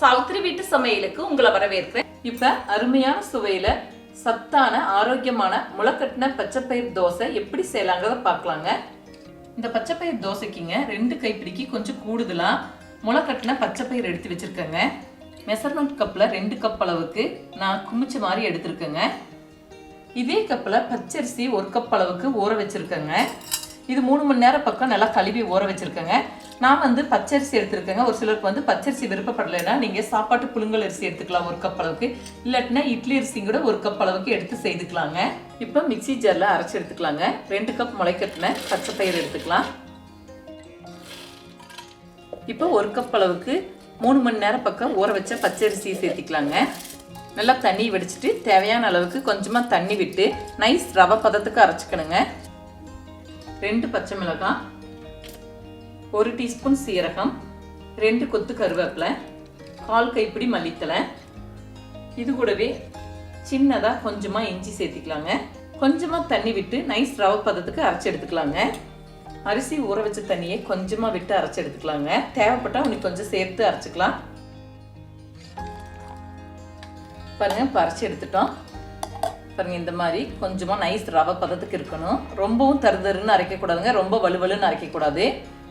சாவித்திரி வீட்டு சமையலுக்கு உங்களை வரவேற்கிறேன். இப்ப அருமையான சுவையில சத்தான ஆரோக்கியமான முளைக்கட்டின பச்சைப்பயிர் தோசை எப்படி செய்யலாங்கிறத பார்க்கலாங்க. இந்த பச்சைப்பயிர் தோசைக்குங்க ரெண்டு கைப்பிடிக்கு கொஞ்சம் கூடுதலா முளைக்கட்டின பச்சைப்பயிர் எடுத்து வச்சிருக்கேங்க. மெசர்மெண்ட் கப்ல ரெண்டு கப் அளவுக்கு நான் குமிச்ச மாதிரி எடுத்திருக்கேங்க. இதே கப்பில் பச்சரிசி ஒரு கப் அளவுக்கு ஊற வச்சுருக்கேங்க. இது மூணு மணி நேரம் பக்கம் நல்லா கழுவி ஊற வச்சுருக்கேங்க. நான் வந்து பச்சரிசி எடுத்துருக்கேங்க. ஒரு சிலருக்கு வந்து பச்சரிசி விருப்பப்படலைன்னா நீங்கள் சாப்பாட்டு புழுங்கல் அரிசி எடுத்துக்கலாம் ஒரு கப் அளவுக்கு. இல்லாட்டினா இட்லி அரிசி கூட ஒரு கப் அளவுக்கு எடுத்து செய்துக்கலாங்க. இப்போ மிக்ஸி ஜாரில் அரைச்சி எடுத்துக்கலாங்க. ரெண்டு கப் முளைக்கட்டின பச்சை பயிர் எடுத்துக்கலாம். இப்போ ஒரு கப் அளவுக்கு மூணு மணி நேரம் பக்கம் ஊற வச்ச பச்சரிசியை சேர்த்திக்கலாங்க. நல்லா தண்ணி வடிச்சிட்டு தேவையான அளவுக்கு கொஞ்சமாக தண்ணி விட்டு நைஸ் ரவை பதத்துக்கு அரைச்சிக்கணுங்க. ரெண்டு பச்சை மிளகாய் ஒரு டீஸ்பூன் சீரகம் ரெண்டு கொத்து கருவேப்பிலை கால் கைப்பிடி மல்லித்தலை இது கூடவே சின்னதாக கொஞ்சமாக இஞ்சி சேர்த்திக்கலாங்க. கொஞ்சமாக தண்ணி விட்டு நைஸ் ரவை பதத்துக்கு அரைச்சி எடுத்துக்கலாங்க. அரிசி ஊற வச்ச தண்ணியை கொஞ்சமாக விட்டு அரைச்சி எடுத்துக்கலாங்க. தேவைப்பட்டால் உனக்கு கொஞ்சம் சேர்த்து அரைச்சிக்கலாம். பாருங்க பறிச்சு எடுத்துட்டோம். பாருங்க இந்த மாதிரி கொஞ்சமாக நைஸ் ரவை பதத்துக்கு இருக்கணும். ரொம்பவும் தருதருன்னு அரைக்கக்கூடாதுங்க. ரொம்ப வலுவலுன்னு அரைக்கக்கூடாது.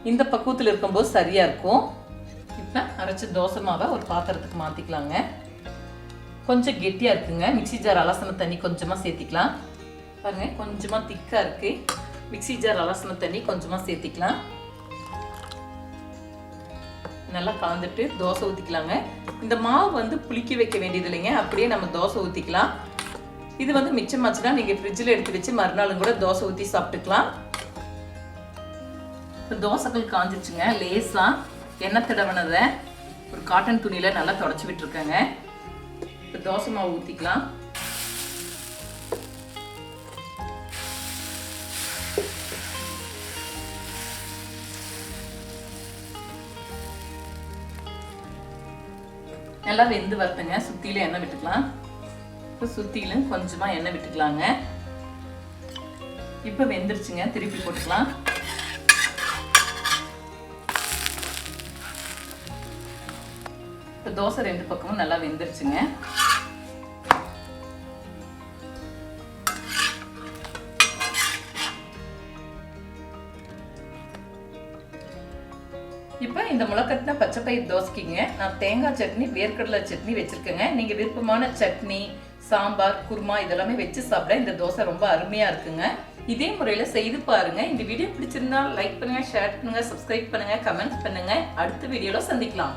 இந்த பக்குவத்தில் இருக்கும்போது சரியாக இருக்கும். இப்போ அரைச்ச தோசை மாவை ஒரு பாத்திரத்துக்கு மாற்றிக்கலாங்க கொஞ்சம் கெட்டியாக இருக்குங்க. மிக்ஸி ஜார் அலசன தண்ணி கொஞ்சமாக சேர்த்திக்கலாம். பாருங்கள் கொஞ்சமாக திக்காக இருக்குது மிக்ஸி ஜார் அலசன தண்ணி கொஞ்சமாக சேர்த்திக்கலாம். நல்லா கலந்துட்டு தோசை ஊற்றிக்கலாங்க இந்த மாவு வந்து புளிக்க வைக்க வேண்டியது இல்லைங்க. அப்படியே நம்ம தோசை ஊற்றிக்கலாம் இது வந்து மிச்சமாச்சுன்னா நீங்கள் ஃப்ரிட்ஜில் எடுத்து வச்சு மறுநாளும் கூட தோசை ஊற்றி சாப்பிட்டுக்கலாம். இப்போ தோசைகள் காஞ்சிருச்சுங்க லேஸாக எண்ணெய் தடவினதை ஒரு காட்டன் துணியில் நல்லா தொடச்சி விட்டுருக்கேங்க. இப்போ தோசை மாவு ஊற்றிக்கலாம் நல்லா வெந்து வரட்டுங்க சுத்தியில எண்ணெய் விட்டுக்கலாம். இப்போ சுத்தியிலும் கொஞ்சமா எண்ணெய் விட்டுக்கலாங்க. இப்போ வெந்துருச்சுங்க திருப்பி போட்டுக்கலாம். இப்போ தோசை ரெண்டு பக்கமும் நல்லா வெந்துருச்சுங்க. இப்போ இந்த முளைக்கட்டின பச்சைப்பயிர் தோசைக்குங்க. நான் தேங்காய் சட்னி வேர்க்கடலை சட்னி வச்சுருக்கேங்க. நீங்கள் விருப்பமான சட்னி சாம்பார் குருமா இதெல்லாமே வச்சு சாப்பிட இந்த தோசை ரொம்ப அருமையாக இருக்குங்க. இதே முறையில் செய்து பாருங்க. இந்த வீடியோ பிடிச்சிருந்தா லைக் பண்ணுங்க ஷேர் பண்ணுங்க சப்ஸ்கிரைப் பண்ணுங்க கமெண்ட்ஸ் பண்ணுங்க. அடுத்த வீடியோவில் சந்திக்கலாம்.